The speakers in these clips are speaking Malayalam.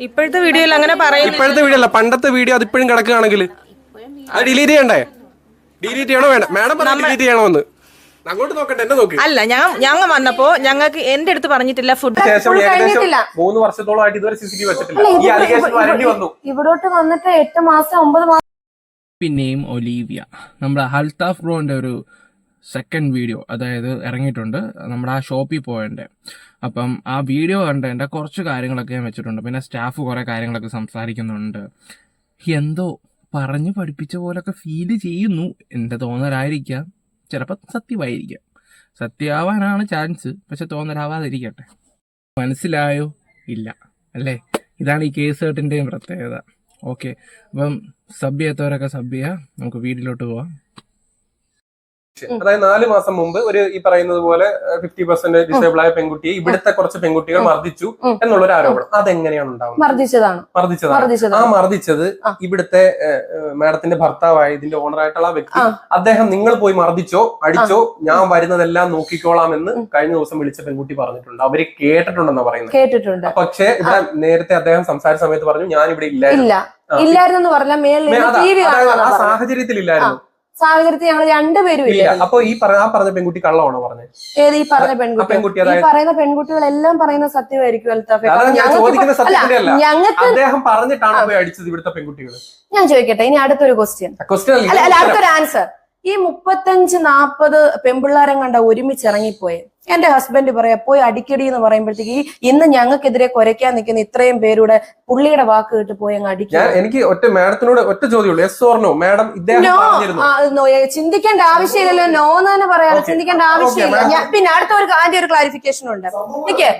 ഇപ്പോഴത്തെ വീഡിയോയിൽ അങ്ങനെ പറയാം ഇപ്പോഴത്തെ വീഡിയോ അല്ല പണ്ടത്തെ വീഡിയോ അത് ഇപ്പോഴും കിടക്കുകയാണെങ്കിൽ. അത് ഡിലീറ്റ് ചെയ്യണ്ടേ? ഡിലീറ്റ് ചെയ്യണോ വേണ്ട? മാഡം ഡിലീറ്റ് ചെയ്യണമെന്ന് അങ്ങോട്ട് നോക്കട്ടെ എന്നെ നോക്ക്. അല്ല ഞാൻ ഞങ്ങൾ വന്നപ്പോ ഞങ്ങൾക്ക് എന്റെ അടുത്ത് പറഞ്ഞിട്ടില്ല ഫുഡ് ശേഷം ഏകദേശം. മൂന്ന് വർഷത്തോളമായിട്ട് ഇതുവരെ വെച്ചിട്ടില്ല. ഈ അലിഗേഷൻ വരേണ്ടി വന്നു. ഇവിടോട്ട് വന്നിട്ട് എട്ട് മാസം ഒമ്പത് മാസം പിന്നെയും ഒലീവിയ. നമ്മുടെ ഹൽത്താഫ് ബ്രോന്റെ ഒരു സെക്കൻഡ് വീഡിയോ അതായത് ഇറങ്ങിയിട്ടുണ്ട് നമ്മുടെ ആ ഷോപ്പിൽ പോയതിന്റെ. അപ്പം ആ വീഡിയോ കണ്ടതിന്റെ കുറച്ച് കാര്യങ്ങളൊക്കെ ഞാൻ വെച്ചിട്ടുണ്ട്. പിന്നെ സ്റ്റാഫ് കുറേ കാര്യങ്ങളൊക്കെ സംസാരിക്കുന്നുണ്ട്. എന്തോ പറഞ്ഞ് പഠിപ്പിച്ച പോലൊക്കെ ഫീൽ ചെയ്യുന്നു. എന്റെ തോന്നലായിരിക്കാം. ചിലപ്പോൾ സത്യമായിരിക്കാം. സത്യമാവാനാണ് ചാൻസ് പക്ഷെ തോന്നലാവാതിരിക്കട്ടെ. മനസ്സിലായോ? ഇല്ല. അല്ലേ? ഇതാണ് ഈ കേസ് കേട്ടിന്റെയും പ്രത്യേകത. ഓക്കെ അപ്പം സബ് ചെയ്യാത്തവരൊക്കെ സബ് ചെയ്യുക നമുക്ക് വീട്ടിലോട്ട് പോവാം. അതായത് നാല് മാസം മുമ്പ് ഒരു ഈ പറയുന്നത് പോലെ ഫിഫ്റ്റി പെർസെന്റ് ഡിസേബിൾ ആയ പെൺകുട്ടിയെ ഇവിടുത്തെ കുറച്ച് പെൺകുട്ടികൾ മർദ്ദിച്ചു. എന്നുള്ളൊരു ആരോപണം. അതെങ്ങനെയാണ് ഉണ്ടാവുന്നത്? മർദ്ദിച്ചതാണ്. മർദ്ദിച്ചതാണ്. ആ മർദ്ദിച്ചത്. ഇവിടുത്തെ മാഡത്തിന്റെ ഭർത്താവായ ഇതിന്റെ ഓണർ ആയിട്ടുള്ള ആ വ്യക്തി അദ്ദേഹം നിങ്ങൾ പോയി മർദ്ദിച്ചോ അടിച്ചോ ഞാൻ വരുന്നതെല്ലാം നോക്കിക്കോളാം എന്ന് കഴിഞ്ഞ ദിവസം വിളിച്ച പെൺകുട്ടി പറഞ്ഞിട്ടുണ്ട്. അവർ കേട്ടിട്ടുണ്ടെന്നാ പറയുന്നത്. കേട്ടിട്ടുണ്ട്. പക്ഷേ ഇവിടെ നേരത്തെ അദ്ദേഹം സംസാരിച്ച സമയത്ത് പറഞ്ഞു ഞാൻ ഇവിടെ ഇല്ലായിരുന്നു. ഇല്ല. ഇല്ലായിരുന്നു ഇല്ലായിരുന്നു പറഞ്ഞാൽ സാഹചര്യത്തിൽ ഇല്ലായിരുന്നു സാഹചര്യത്തിൽ ഞങ്ങൾ രണ്ടുപേരും ഇല്ല അപ്പൊ ഈ പറഞ്ഞ ആ പറഞ്ഞ പെൺകുട്ടി കള്ളമാണോ പറഞ്ഞത് ഏത് ഈ പറഞ്ഞ പെൺകുട്ടി? ഈ പറയുന്ന പെൺകുട്ടികളെല്ലാം പറയുന്ന സത്യമായിരിക്കും അദ്ദേഹം പറഞ്ഞിട്ടാണ് പോയി അടിച്ചത് ഇവിടുത്തെ പെൺകുട്ടികൾ ഞാൻ ചോദിക്കട്ടെ ഇനി അടുത്തൊരു ക്വസ്റ്റ്യൻ അല്ല അടുത്തൊരു ആൻസർ ഈ മുപ്പത്തഞ്ച് നാപ്പത് പെമ്പിള്ളാരം കണ്ട ഒരുമിച്ച് ഇറങ്ങിപ്പോയെ എന്റെ ഹസ്ബൻഡ് പറയാ പോയി അടിക്കടി എന്ന് പറയുമ്പോഴത്തേക്ക് ഈ ഇന്ന് ഞങ്ങൾക്കെതിരെ കുരയ്ക്കാൻ നിൽക്കുന്ന ഇത്രയും പേരുടെ പുള്ളിയുടെ വാക്ക് കേട്ട് പോയി അങ്ങ് അടിക്കും എനിക്ക് ഒറ്റ മാഡത്തിനോട് ഒറ്റ ചോദ്യമുള്ളൂ. മാഡം നോ ചിന്തിക്കേണ്ട ആവശ്യമില്ലല്ലോ. നോ എന്ന് തന്നെ പറയാം. ചിന്തിക്കേണ്ട ആവശ്യമില്ല. പിന്നെ അടുത്ത ഒരു ആദ്യ ഒരു ക്ലാരിഫിക്കേഷൻ ഉണ്ട്. എനിക്ക്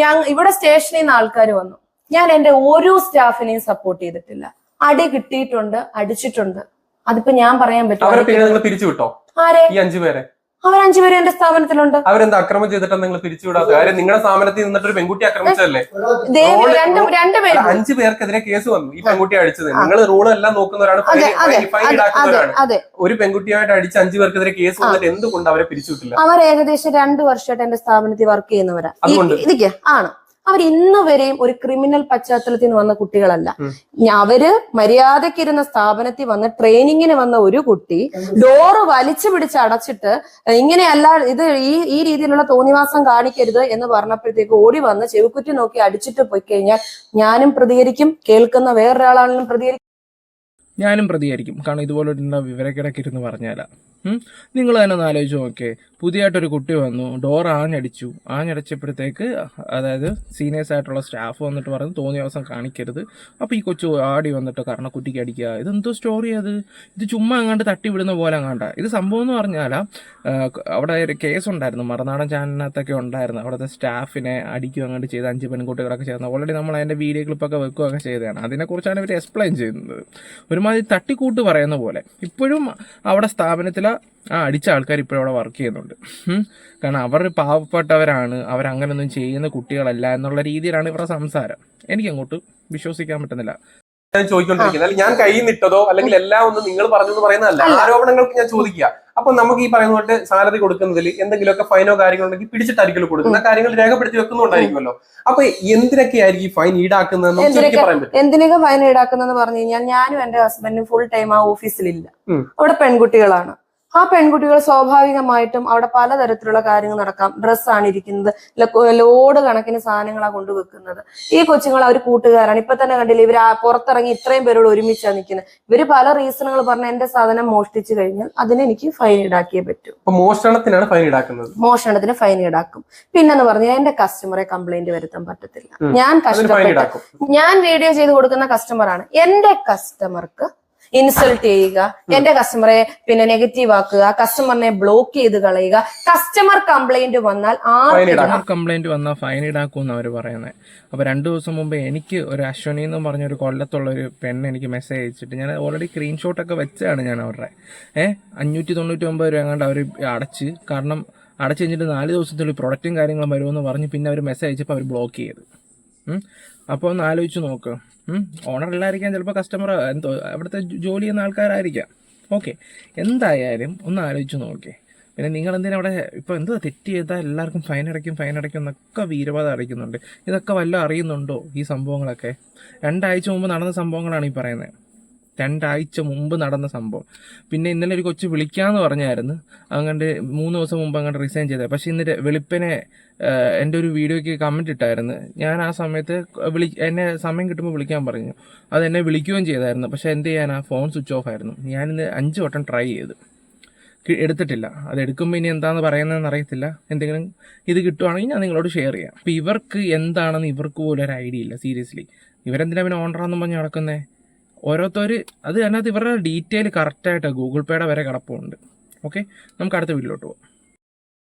ഞാൻ ഇവിടെ സ്റ്റേഷനിൽ നിന്ന് ആൾക്കാർ വന്നു. ഞാൻ എന്റെ ഓരോ സ്റ്റാഫിനെയും സപ്പോർട്ട് ചെയ്തിട്ടില്ല. അടി കിട്ടിയിട്ടുണ്ട് അടിച്ചിട്ടുണ്ട്. അതിപ്പോ ഞാൻ പറയാൻ പറ്റും പിന്നെ നിങ്ങൾ പിരിച്ചു ആരെ? ഈ അഞ്ചു പേരെ. അവർ അഞ്ചുപേരും എന്റെ സ്ഥാപനത്തിലുണ്ട്. അവരെന്താ അക്രമം ചെയ്തിട്ടാണ് നിങ്ങൾ പിരിച്ചുവിടാത്ത കാര്യം? നിങ്ങളുടെ സ്ഥാപനത്തിൽ നിന്നിട്ട് ഒരു പെൺകുട്ടി ആക്രമിച്ചല്ലേ അഞ്ചു പേർക്കെതിരെ കേസ് വന്നു. ഈ പെൺകുട്ടി അടിച്ചത്. നിങ്ങൾ റൂൾ എല്ലാം നോക്കുന്നവരാണ് ഒരു പെൺകുട്ടിയായിട്ട് അടിച്ച് അഞ്ചു പേർക്കെതിരെ കേസ് വന്നിട്ട് എന്തുകൊണ്ട് അവരെ പിരിച്ചുവിട്ടില്ല? അവർ ഏകദേശം രണ്ടു വർഷമായിട്ട് എന്റെ സ്ഥാപനത്തിൽ വർക്ക് ചെയ്യുന്നവരാ? ആണ്. അവർ ഇന്ന് വരെയും ഒരു ക്രിമിനൽ പശ്ചാത്തലത്തിൽ നിന്ന് വന്ന കുട്ടികളല്ല. അവർ മര്യാദക്കിരുന്ന സ്ഥാപനത്തിൽ വന്ന് ട്രെയിനിങ്ങിന് വന്ന ഒരു കുട്ടി ഡോറ് വലിച്ചു പിടിച്ച് അടച്ചിട്ട് ഇങ്ങനെയല്ല ഇത് ഈ ഈ രീതിയിലുള്ള തോന്നിവാസം കാണിക്കരുത് എന്ന് പറഞ്ഞപ്പോഴത്തേക്ക് ഓടി വന്ന് ചെവിക്കുറ്റി നോക്കി അടിച്ചിട്ട് പോയി കഴിഞ്ഞാൽ ഞാനും പ്രതികരിക്കും കേൾക്കുന്ന വേറൊരാളാണെങ്കിലും പ്രതികരിക്കും. ഞാനും പ്രതികരിക്കും. കാരണം ഇതുപോലെ വിവരക്കിടക്കിരുന്ന് പറഞ്ഞാലാ. നിങ്ങൾ തന്നെ ഒന്ന് ആലോചിച്ച് നോക്കേ പുതിയതായിട്ടൊരു കുട്ടി വന്നു. ഡോർ ആഞ്ഞടിച്ചു. ആഞ്ഞടിച്ചപ്പോഴത്തേക്ക് അതായത് സീനിയേഴ്സ് ആയിട്ടുള്ള സ്റ്റാഫ് വന്നിട്ട് പറഞ്ഞു തോന്നിയ ദിവസം കാണിക്കരുത്. അപ്പോൾ ഈ കൊച്ചു ആടി വന്നിട്ട് കാരണം കുട്ടിക്ക് അടിക്കുക. ഇതെന്തോ സ്റ്റോറി അത്? ഇത് ചുമ്മാ അങ്ങാണ്ട് തട്ടി വിടുന്ന പോലെ അങ്ങാണ്ട ഇത് സംഭവം എന്ന് പറഞ്ഞാൽ അവിടെ ഒരു കേസ് ഉണ്ടായിരുന്നു. മറുനാടൻ ചാനലിനകത്തൊക്കെ ഉണ്ടായിരുന്നു. അവിടുത്തെ സ്റ്റാഫിനെ അടിക്കുക അങ്ങോട്ട് ചെയ്ത് അഞ്ച് പെൺകുട്ടികളൊക്കെ ചേർന്ന്. ഓൾറെഡി നമ്മൾ അതിന്റെ വീഡിയോ ക്ലിപ്പൊക്കെ വെക്കുകയൊക്കെ ചെയ്തതാണ്. അതിനെക്കുറിച്ചാണ് ഇവർ എക്സ്പ്ലെയിൻ ചെയ്യുന്നത്. ഒരുമാതിരി തട്ടിക്കൂട്ട് പറയുന്ന പോലെ. ഇപ്പോഴും അവിടെ സ്ഥാപനത്തിൽ ആ അടിച്ച ആൾക്കാർ ഇപ്പോഴും അവിടെ വർക്ക് ചെയ്യുന്നുണ്ട്. ഉം. കാരണം അവർ പാവപ്പെട്ടവരാണ്. അവരങ്ങനൊന്നും ചെയ്യുന്ന കുട്ടികളല്ല എന്നുള്ള രീതിയിലാണ് ഇവരുടെ സംസാരം. എനിക്ക് അങ്ങോട്ട് വിശ്വസിക്കാൻ പറ്റുന്നില്ല. ഞാൻ ചോദിക്കൊണ്ടിരിക്കുന്നത് അല്ലെങ്കിൽ ഞാൻ കൈ നിട്ടതോ അല്ലെങ്കിൽ എല്ലാം ഒന്നും നിങ്ങൾ പറഞ്ഞു എന്ന് പറയുന്നതല്ല ആരോപണങ്ങൾക്ക് ഞാൻ ചോദിക്കുക. അപ്പൊ നമുക്ക് ഈ പറയുന്ന പോലെ സാലറി കൊടുക്കുന്നതിൽ എന്തെങ്കിലുമൊക്കെ ഫൈനോ കാര്യങ്ങളുണ്ടെങ്കിൽ പിടിച്ചിട്ടായിരിക്കും കൊടുക്കുന്ന കാര്യങ്ങൾ രേഖപ്പെടുത്തി വെക്കുന്നുണ്ടായിരിക്കുമല്ലോ അപ്പൊ എന്തിനൊക്കെയായിരിക്കും ഈ ഫൈൻ പറ്റും. എന്തിനൊക്കെ ഫൈൻ ഈടാക്കുന്നതെന്ന് പറഞ്ഞു കഴിഞ്ഞാൽ ഞാനും എന്റെ ഹസ്ബൻഡും ഫുൾ ടൈം ആ ഓഫീസിലില്ല അവിടെ പെൺകുട്ടികളാണ്. ആ പെൺകുട്ടികൾ സ്വാഭാവികമായിട്ടും അവിടെ പലതരത്തിലുള്ള കാര്യങ്ങൾ നടക്കാം. ഡ്രസ്സാണ് ഇരിക്കുന്നത്. ലോഡ് കണക്കിന് സാധനങ്ങളാണ് കൊണ്ടുവെക്കുന്നത് ഈ കൊച്ചുങ്ങൾ അവർ കൂട്ടുകാരാണ്. ഇപ്പൊ തന്നെ കണ്ടില്ല ഇവർ പുറത്തിറങ്ങി ഇത്രയും പേരോട് ഒരുമിച്ചാണ് നിൽക്കുന്നത്. ഇവർ പല റീസണുകൾ പറഞ്ഞ എന്റെ സാധനം മോഷ്ടിച്ചു കഴിഞ്ഞാൽ അതിന് എനിക്ക് ഫൈൻ ഈടാക്കിയേ പറ്റൂ. മോഷണത്തിനാണ് ഫൈൻ ഈടാക്കുന്നത്? മോഷണത്തിന് ഫൈൻ ഈടാക്കും. പിന്നെന്ന് പറഞ്ഞാൽ എന്റെ കസ്റ്റമറെ കംപ്ലൈന്റ് വരുത്താൻ പറ്റത്തില്ല. ഞാൻ കസ്റ്റമർ കഷ്ടപ്പെട്ട് ഞാൻ വീഡിയോ ചെയ്ത് കൊടുക്കുന്ന കസ്റ്റമറാണ് എന്റെ കസ്റ്റമർക്ക് ഇൻസൾട്ട് ചെയ്യുക എന്റെ കസ്റ്റമറെ പിന്നെ നെഗറ്റീവ് ആക്കുക കസ്റ്റമറിനെ ബ്ലോക്ക് ചെയ്ത് കളയുക കസ്റ്റമർ കംപ്ലൈന്റ് വന്നാൽ ആർക്കും കംപ്ലൈന്റ് വന്നാൽ ഫൈൻ ഈടാക്കുമെന്ന് അവർ പറയുന്നത് അപ്പൊ രണ്ടു ദിവസം മുമ്പ് എനിക്ക് ഒരു അശ്വനി എന്ന് പറഞ്ഞ ഒരു കൊല്ലത്തുള്ള ഒരു പെണ്ണ് എനിക്ക് മെസ്സേജ് അയച്ചിട്ട് ഞാൻ ഓൾറെഡി സ്ക്രീൻഷോട്ട് ഒക്കെ വെച്ചാണ് ഞാൻ അവരുടെ. ഏഹ് അഞ്ഞൂറ്റി തൊണ്ണൂറ്റി ഒമ്പത് രൂപ എങ്ങാണ്ട് അവർ അടച്ച് കാരണം അടച്ചു കഴിഞ്ഞിട്ട് നാല് ദിവസത്തിനുള്ളിൽ പ്രൊഡക്റ്റും കാര്യങ്ങളും വരുമെന്ന് പറഞ്ഞ് പിന്നെ അവർ മെസ്സേജ് അയച്ചപ്പോൾ അവർ ബ്ലോക്ക് ചെയ്ത്. അപ്പോൾ ഒന്ന് ആലോചിച്ച് നോക്ക്. ഓണർ അല്ലായിരിക്കാം ചിലപ്പോൾ കസ്റ്റമർ എന്തോ അവിടുത്തെ ജോലി ചെയ്യുന്ന ആൾക്കാരായിരിക്കാം. ഓക്കെ എന്തായാലും ഒന്ന് ആലോചിച്ച് നോക്കേ. പിന്നെ നിങ്ങൾ എന്തിനാ അവിടെ ഇപ്പോൾ എന്തോ തെറ്റ് ചെയ്താൽ എല്ലാവർക്കും ഫൈൻ അടയ്ക്കും ഫൈൻ അടയ്ക്കും എന്നൊക്കെ വീരവാദം അടയ്ക്കുന്നുണ്ട് ഇതൊക്കെ വല്ലതും അറിയുന്നുണ്ടോ ഈ സംഭവങ്ങളൊക്കെ? രണ്ടാഴ്ച മുമ്പ് നടന്ന സംഭവങ്ങളാണ് ഈ പറയുന്നത് രണ്ടാഴ്ച മുമ്പ് നടന്ന സംഭവം. പിന്നെ ഇന്നലെ ഒരു കൊച്ചു വിളിക്കാമെന്ന് പറഞ്ഞായിരുന്നു. അങ്ങണ്ട് മൂന്ന് ദിവസം മുമ്പ് അങ്ങോട്ട് റിസൈൻ ചെയ്തത്. പക്ഷെ ഇന്ന് വെളുപ്പിനെ എന്റെ ഒരു വീഡിയോയ്ക്ക് കമന്റ് ഇട്ടായിരുന്നു. ഞാൻ ആ സമയത്ത് വിളി എന്നെ സമയം കിട്ടുമ്പോൾ വിളിക്കാൻ പറഞ്ഞു. അത് എന്നെ വിളിക്കുകയും ചെയ്തായിരുന്നു. പക്ഷെ എന്ത് ചെയ്യാനാ? ഫോൺ സ്വിച്ച് ഓഫ് ആയിരുന്നു. ഞാനിന്ന് അഞ്ച് വട്ടം ട്രൈ ചെയ്തു. എടുത്തിട്ടില്ല. അത് എടുക്കുമ്പോൾ ഇനി എന്താണെന്ന് പറയുന്നതെന്ന് അറിയത്തില്ല. എന്തെങ്കിലും ഇത് കിട്ടുവാണെങ്കിൽ ഞാൻ നിങ്ങളോട് ഷെയർ ചെയ്യാം. അപ്പോൾ ഇവർക്ക് എന്താണെന്ന് ഇവർക്ക് പോലും ഒരു ഐഡിയ ഇല്ല. സീരിയസ്ലി ഇവരെന്തിനാ പിന്നെ ഓണറാന്നും പറഞ്ഞ് നടക്കുന്നേ? ഓരോരുത്തർ അത് അതിനകത്ത് ഇവരുടെ ഡീറ്റെയിൽ കറക്റ്റായിട്ട് ഗൂഗിൾ പേയുടെ വരെ കിടപ്പുണ്ട്. ഓക്കെ നമുക്ക് അടുത്ത വീട്ടിലോട്ട് പോകാം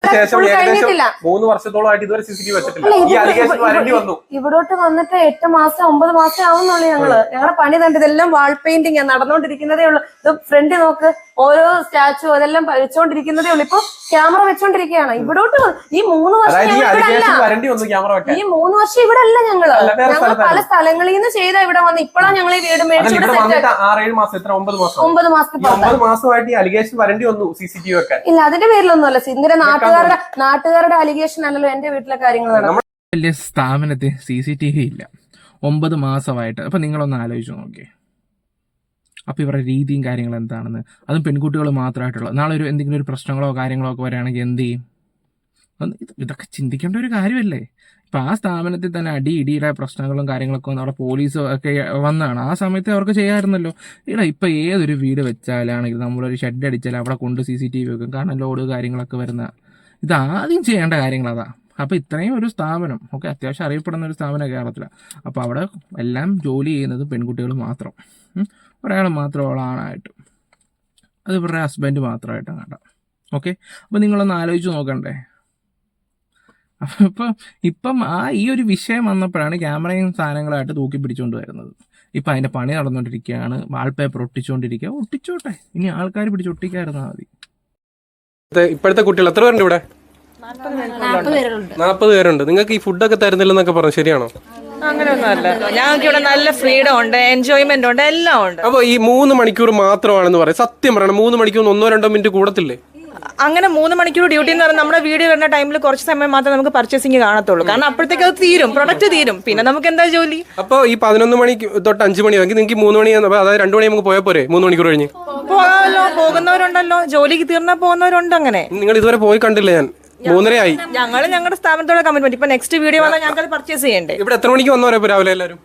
ശേഷം ഏകദേശം മൂന്ന് വർഷത്തോളമായിട്ട് ഇതുവരെ സി സി ടി വെച്ചിട്ടില്ല. ഈ ഇതിപ്പോ അലിഗേഷൻ വരേണ്ടി വന്നു. ഇവിടോട്ട് വന്നിട്ട് എട്ട് മാസം ഒമ്പത് മാസം ആവുന്നുള്ളൂ ഞങ്ങൾ. ഞങ്ങളുടെ പണി തന്നെ ഇതെല്ലാം വാൾ പെയിന്റിങ് നടന്നുകൊണ്ടിരിക്കുന്നതേ ഉള്ളൂ. ഇത് ഫ്രണ്ട് നോക്ക്. ഓരോ സ്റ്റാച്ചു അതെല്ലാം വെച്ചോണ്ടിരിക്കുന്നതേ ഉള്ളൂ. ഇപ്പൊ ക്യാമറ വെച്ചോണ്ടിരിക്കുകയാണ്. ഇവിടോട്ട് ഈ മൂന്ന് വർഷം ഈ ഞങ്ങൾ ഇവിടെ അലിഗേഷൻ അല്ല വരേണ്ടി വന്നു ക്യാമറ വെക്കാൻ. ഈ മൂന്ന് വർഷം ഇവിടെ അല്ല ഞങ്ങൾ ഞങ്ങൾ പല. സ്ഥലങ്ങളിൽ നിന്ന് ചെയ്ത ഇവിടെ വന്ന്. ഇപ്പോഴാണ് ഞങ്ങൾ ഈ വീട് മേടിച്ച് ഒമ്പത് മാസമായിട്ട് അലിഗേഷൻ വരേണ്ടി വന്നു സി സി ടി വി ഇല്ല അതിന്റെ പേരിലൊന്നും അല്ല ഇന്ദിര നാട്ടുകാരുടെ നാട്ടുകാരുടെ അലിഗേഷൻ അല്ലല്ലോ എന്റെ വീട്ടിലെ കാര്യങ്ങൾ വലിയ സ്ഥാപനത്തിൽ സി സി ടി വി ഇല്ല. ഒമ്പത് മാസമായിട്ട്. അപ്പം നിങ്ങളൊന്ന് ആലോചിച്ച് നോക്കിയേ. അപ്പോൾ ഇവരുടെ രീതിയും കാര്യങ്ങളും എന്താണെന്ന്. അതും പെൺകുട്ടികൾ മാത്രമായിട്ടുള്ള നാളെ ഒരു എന്തെങ്കിലും ഒരു പ്രശ്നങ്ങളോ കാര്യങ്ങളോ ഒക്കെ വരികയാണെങ്കിൽ എന്ത് ചെയ്യും? ഇതൊക്കെ ചിന്തിക്കേണ്ട ഒരു കാര്യമല്ലേ? ഇപ്പം ആ സ്ഥാപനത്തിൽ തന്നെ അടി ഇടിയുടെ പ്രശ്നങ്ങളും കാര്യങ്ങളൊക്കെ അവിടെ പോലീസും ഒക്കെ വന്നതാണ് ആ സമയത്ത് അവർക്ക് ചെയ്യാമായിരുന്നല്ലോ. ഇടാ ഇപ്പം ഏതൊരു വീട് വെച്ചാലാണെങ്കിൽ നമ്മളൊരു ഷെഡ് അടിച്ചാൽ അവിടെ കൊണ്ട് സി സി ടി വി വെക്കും കാരണം ലോഡ് കാര്യങ്ങളൊക്കെ വരുന്ന. ഇത് ആദ്യം ചെയ്യേണ്ട കാര്യങ്ങൾ അതാ അപ്പോൾ ഇത്രയും ഒരു സ്ഥാപനം ഓക്കെ അത്യാവശ്യം അറിയപ്പെടുന്ന ഒരു സ്ഥാപനം കേരളത്തിലാണ് അപ്പോൾ അവിടെ എല്ലാം ജോലി ചെയ്യുന്നത് പെൺകുട്ടികൾ മാത്രം. ഒരാൾ മാത്രം ആളാണായിട്ട് അത് ഇവരുടെ ഹസ്ബൻഡ് മാത്രമായിട്ട് കണ്ട ഓക്കെ അപ്പോൾ നിങ്ങളൊന്ന് ആലോചിച്ച് നോക്കണ്ടേ? അപ്പം ഇപ്പം ആ ഈ ഒരു വിഷയം വന്നപ്പോഴാണ് ക്യാമറയും സാധനങ്ങളായിട്ട് തൂക്കി പിടിച്ചുകൊണ്ട് വരുന്നത്. ഇപ്പം അതിന്റെ പണി നടന്നുകൊണ്ടിരിക്കുകയാണ് വാൾപേപ്പർ ഒട്ടിച്ചുകൊണ്ടിരിക്കുക ഒട്ടിച്ചോട്ടെ. ഇനി ആൾക്കാർ പിടിച്ച് ഒട്ടിക്കാതിരുന്നാൽ മതി. ഇപ്പോഴത്തെ കുട്ടികൾ എത്ര പേരുണ്ട് ഇവിടെ? നാൽപ്പത് പേരുണ്ട്. നിങ്ങൾക്ക് ഈ ഫുഡൊക്കെ തരുന്നില്ലെന്നൊക്കെ പറഞ്ഞു. ശരിയാണോ? ഞങ്ങൾക്ക് ഇവിടെ നല്ല ഫ്രീഡം ഉണ്ട് എൻജോയ്മെന്റ് ഉണ്ട് എല്ലാം ഉണ്ട്. അപ്പൊ ഈ മൂന്ന് മണിക്കൂർ മാത്രമാണെന്ന് പറയാം. സത്യം പറയണം മൂന്ന് മണിക്കൂർ ഒന്നോ രണ്ടോ മിനിറ്റ് കൂടത്തില്ലേ? അങ്ങനെ മൂന്ന് മണിക്കൂർ ഡ്യൂട്ടി എന്ന് പറഞ്ഞാൽ നമ്മുടെ വീഡിയോ വരുന്ന ടൈമിൽ കുറച്ച് സമയം മാത്രമേ നമുക്ക് പർച്ചേസിംഗ് കാണത്തുള്ളൂ. കാരണം അപ്പോഴത്തേക്ക് അത് തീരും പ്രൊഡക്റ്റ് തീരും. പിന്നെ നമുക്ക് എന്താ ജോലി? അപ്പൊ ഈ പതിനൊന്ന് മണി തൊട്ട് അഞ്ച് മണി വരെങ്കിൽ നിങ്ങൾക്ക് മൂന്ന് മണി അതായത് രണ്ടു മണി നമുക്ക് പോയാൽ പോരെ? മൂന്ന് മണിക്കൂർ കഴിഞ്ഞ്. പോകാമല്ലോ പോകുന്നവരുണ്ടല്ലോ ജോലിക്ക് തീർന്നാൽ പോകുന്നവരുണ്ട് അങ്ങനെ. നിങ്ങൾ ഇതുവരെ പോയി കണ്ടില്ല ഞാൻ. മൂന്നരയായി. ഞങ്ങൾ ഞങ്ങളുടെ സ്ഥാപനത്തോടെ കമ്മിറ്റ്മെന്റ് ഇപ്പൊ നെക്സ്റ്റ് വീഡിയോ വന്നാൽ ഞങ്ങൾ പർച്ചേസ് ചെയ്യണ്ടേ? ഇവിടെ എത്ര മണിക്ക് വന്നവരെ രാവിലെ എല്ലാവരും?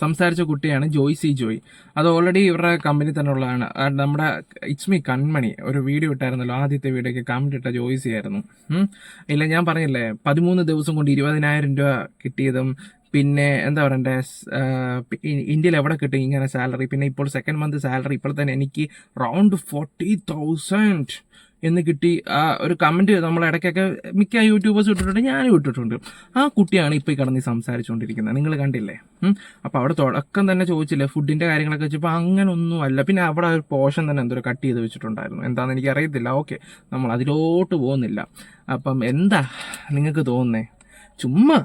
സംസാരിച്ച കുട്ടിയാണ് ജോയ് സി ജോയ്. അത് ഓൾറെഡി ഇവരുടെ കമ്പനി തന്നെ ഉള്ളതാണ്. ആ നമ്മുടെ ഇറ്റ്സ് മീ കൺമണി ഒരു വീഡിയോ ഇട്ടായിരുന്നല്ലോ. ആദ്യത്തെ വീഡിയോക്ക് കമന്റ് ഇട്ട ജോയ് സി ആയിരുന്നു. ഇല്ല ഞാൻ പറഞ്ഞില്ലേ പതിമൂന്ന് ദിവസം കൊണ്ട് ഇരുപതിനായിരം രൂപ കിട്ടിയതും പിന്നെ എന്താ പറയണ്ടേ ഇന്ത്യയിൽ എവിടെ കിട്ടും ഇങ്ങനെ സാലറി പിന്നെ ഇപ്പോൾ സെക്കൻഡ് മന്ത് സാലറി ഇപ്പോൾ തന്നെ എനിക്ക് റൗണ്ട് ഫോർട്ടി തൗസൻഡ് എന്ന് കിട്ടി ആ ഒരു കമന്റ് നമ്മൾ ഇടയ്ക്കൊക്കെ മിക്ക യൂട്യൂബേഴ്സ് ഇട്ടിട്ടുണ്ട് ഞാനും ഇട്ടിട്ടുണ്ട്. ആ കുട്ടിയാണ് ഇപ്പോൾ ഈ കിടന്ന് സംസാരിച്ചുകൊണ്ടിരിക്കുന്നത് നിങ്ങൾ കണ്ടില്ലേ? അപ്പോൾ അവിടെ തുടക്കം തന്നെ ചോദിച്ചില്ലേ ഫുഡിന്റെ കാര്യങ്ങളൊക്കെ വെച്ചപ്പോൾ അങ്ങനെ ഒന്നും അല്ല. പിന്നെ അവിടെ ഒരു പോഷൻ തന്നെ എന്തോ കട്ട് ചെയ്ത് വെച്ചിട്ടുണ്ടായിരുന്നു. എന്താണെന്ന് എനിക്ക് അറിയത്തില്ല. ഓക്കെ നമ്മൾ അതിലോട്ട് പോകുന്നില്ല. അപ്പം എന്താ നിങ്ങൾക്ക് തോന്നുന്നേ? ചുമ്മാ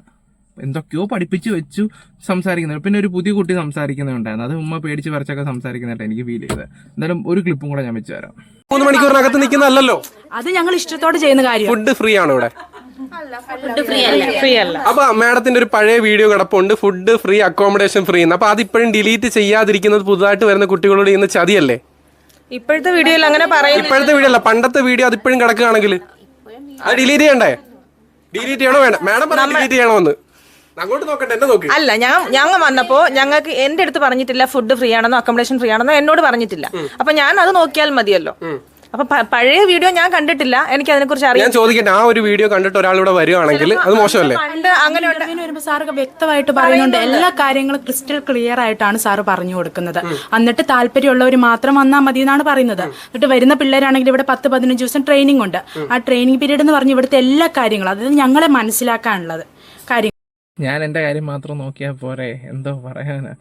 എന്തൊക്കെയോ പഠിപ്പിച്ച് വെച്ചു സംസാരിക്കുന്നത് പിന്നെ ഒരു പുതിയ കുട്ടി സംസാരിക്കുന്നുണ്ടായിരുന്നു. അത് ഉമ്മ പേടിച്ച് പറിച്ചൊക്കെ സംസാരിക്കുന്നതായിട്ട് എനിക്ക് ഫീൽ ചെയ്തത്. എന്തായാലും ഒരു ക്ലിപ്പും കൂടെ ഞാൻ വെച്ച് തരാം. മൂന്ന് മണിക്കൂറിനകത്ത് നിൽക്കുന്നതല്ലോ അത് ഞങ്ങൾ ഇഷ്ടത്തോടെ ചെയ്യുന്ന കാര്യം. ഫുഡ് ഫ്രീ ആണ് ഇവിടെ. ഫ്രീ അല്ല. അപ്പൊ മാഡത്തിന്റെ ഒരു പഴയ വീഡിയോ കിടപ്പുണ്ട്. ഫുഡ് ഫ്രീ അക്കോമഡേഷൻ ഫ്രീ എന്ന്. അപ്പൊ അതിപ്പോഴും ഡിലീറ്റ് ചെയ്യാതിരിക്കുന്നത് പുതുതായിട്ട് വരുന്ന കുട്ടികളോട് ചെയ്യുന്ന ചതിയല്ലേ? ഇപ്പോഴത്തെ വീഡിയോയിൽ അങ്ങനെ പറയാം ഇപ്പോഴത്തെ വീഡിയോ അല്ല. പണ്ടത്തെ വീഡിയോ അതിപ്പോഴും കിടക്കുകയാണെങ്കിൽ. അത് ഡിലീറ്റ് ചെയ്യണ്ടേ? ഡിലീറ്റ് ചെയ്യണോ വേണ്ട? മാഡം ഡിലീറ്റ് ചെയ്യണമെന്ന് അങ്ങോട്ട് നോക്കണ്ട എന്നെ നോക്ക്. അല്ല ഞാൻ ഞങ്ങൾ വന്നപ്പോ ഞങ്ങൾക്ക് എന്റെ അടുത്ത് പറഞ്ഞിട്ടില്ല ഫുഡ് ഫ്രീ ആണെന്നോ അക്കോമഡേഷൻ ഫ്രീ ആണെന്നോ എന്നോട് പറഞ്ഞിട്ടില്ല. അപ്പൊ ഞാൻ അത് നോക്കിയാൽ മതിയല്ലോ. അപ്പൊ പഴയ വീഡിയോ ഞാൻ കണ്ടിട്ടില്ല എനിക്ക് അതിനെ കുറിച്ച് അറിയാം ഞാൻ ചോദിക്കട്ടെ ആ ഒരു വീഡിയോ കണ്ടിട്ട് ഒരാൾ ഇവിടെ വരുവാണെങ്കിൽ അത് മോശമല്ലേ? അങ്ങനെ വരുമ്പോൾ വ്യക്തമായിട്ട് പറയുന്നുണ്ട് എല്ലാ കാര്യങ്ങളും ക്രിസ്റ്റൽ ക്ലിയർ ആയിട്ടാണ് സാറ് പറഞ്ഞു കൊടുക്കുന്നത്. എന്നിട്ട് താല്പര്യമുള്ളവർ മാത്രം വന്നാൽ മതി എന്നാണ് പറയുന്നത്. എന്നിട്ട് വരുന്ന പിള്ളേരാണെങ്കിൽ ഇവിടെ പത്ത് പതിനഞ്ച് ദിവസം ട്രെയിനിങ് ഉണ്ട്. ആ ട്രെയിനിങ് പീരീഡ് എന്ന് പറഞ്ഞ് ഇവിടുത്തെ എല്ലാ കാര്യങ്ങളും അതായത് ഞങ്ങളെ മനസ്സിലാക്കാനുള്ളത്. ഞാൻ എന്റെ കാര്യം മാത്രം നോക്കിയാൽ പോരെ? എന്തോ പറയാനാ?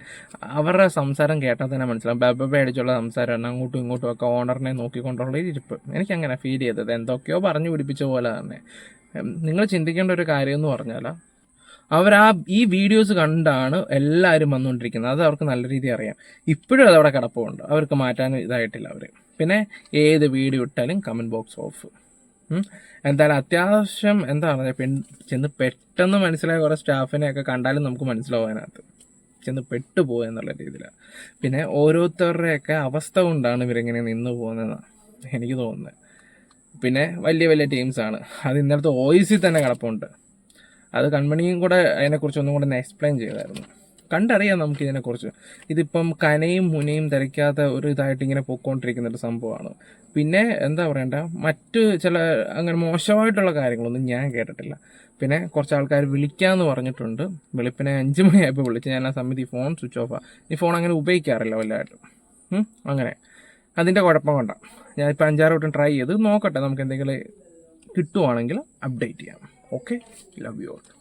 അവരുടെ സംസാരം കേട്ടാൽ തന്നെ മനസ്സിലാവും. ബബബ അടിച്ചുള്ള സംസാരമാണ് അങ്ങോട്ടും ഇങ്ങോട്ടും ഒക്കെ ഓണറിനെ നോക്കിക്കൊണ്ടുള്ള ഒരു എനിക്ക് അങ്ങനെ ഫീൽ ചെയ്തത്. എന്തൊക്കെയോ പറഞ്ഞു പിടിപ്പിച്ച പോലെ തന്നെ. നിങ്ങൾ ചിന്തിക്കേണ്ട ഒരു കാര്യം എന്ന് പറഞ്ഞാൽ അവർ ആ ഈ വീഡിയോസ് കണ്ടാണ് എല്ലാവരും വന്നുകൊണ്ടിരിക്കുന്നത് അത് അവർക്ക് നല്ല രീതി അറിയാം. ഇപ്പോഴും അതവിടെ കിടപ്പുണ്ട്. അവർക്ക് മാറ്റാൻ ഇതായിട്ടില്ല അവർ പിന്നെ ഏത് വീഡിയോ ഇട്ടാലും കമന്റ് ബോക്സ് ഓഫ്. എന്തായാലും അത്യാവശ്യം എന്താ പറയുക പെൺ ചെന്ന് പെട്ടെന്ന് മനസ്സിലായ കുറേ സ്റ്റാഫിനെയൊക്കെ കണ്ടാലും നമുക്ക് മനസ്സിലാവാനകത്ത് ചെന്ന് പെട്ടു പെട്ടുപോകുക എന്നുള്ള രീതിയിലാണ് പിന്നെ ഓരോരുത്തരുടെയൊക്കെ അവസ്ഥ കൊണ്ടാണ് ഇവരിങ്ങനെ നിന്ന് പോകുന്നതെന്നാണ് എനിക്ക് തോന്നുന്നത് പിന്നെ വലിയ വലിയ ടീംസാണ് അത് ഇന്നലത്തെ ഓയിസിൽ തന്നെ കിടപ്പുണ്ട്. അത് കൺമണിയും കൂടെ അതിനെക്കുറിച്ച് ഒന്നും കൂടെ എക്സ്പ്ലെയിൻ ചെയ്തായിരുന്നു. കണ്ടറിയാം നമുക്ക് ഇതിനെക്കുറിച്ച് ഇതിപ്പം കനയും മുനയും ധരിക്കാത്ത ഒരു ഇതായിട്ട് ഇങ്ങനെ പോയിക്കൊണ്ടിരിക്കുന്ന ഒരു സംഭവമാണ്. പിന്നെ എന്താ പറയണ്ട? മറ്റ് ചില അങ്ങനെ മോശമായിട്ടുള്ള കാര്യങ്ങളൊന്നും ഞാൻ കേട്ടിട്ടില്ല. പിന്നെ കുറച്ച് ആൾക്കാർ വിളിക്കാമെന്ന് പറഞ്ഞിട്ടുണ്ട്. വെളുപ്പിനെ അഞ്ച് മണിയായപ്പോൾ വിളിച്ച് ഞാൻ ആ സമയത്ത് ഈ ഫോൺ സ്വിച്ച് ഓഫാണ് ഈ ഫോൺ അങ്ങനെ ഉപയോഗിക്കാറില്ല വല്ലതായിട്ടും അങ്ങനെ. അതിന്റെ കുഴപ്പം ഞാൻ ഞാനിപ്പോൾ അഞ്ചാറ് വട്ടം ട്രൈ ചെയ്ത് നോക്കട്ടെ. നമുക്ക് എന്തെങ്കിലും കിട്ടുവാണെങ്കിൽ അപ്ഡേറ്റ് ചെയ്യാം. ഓക്കെ? Love you all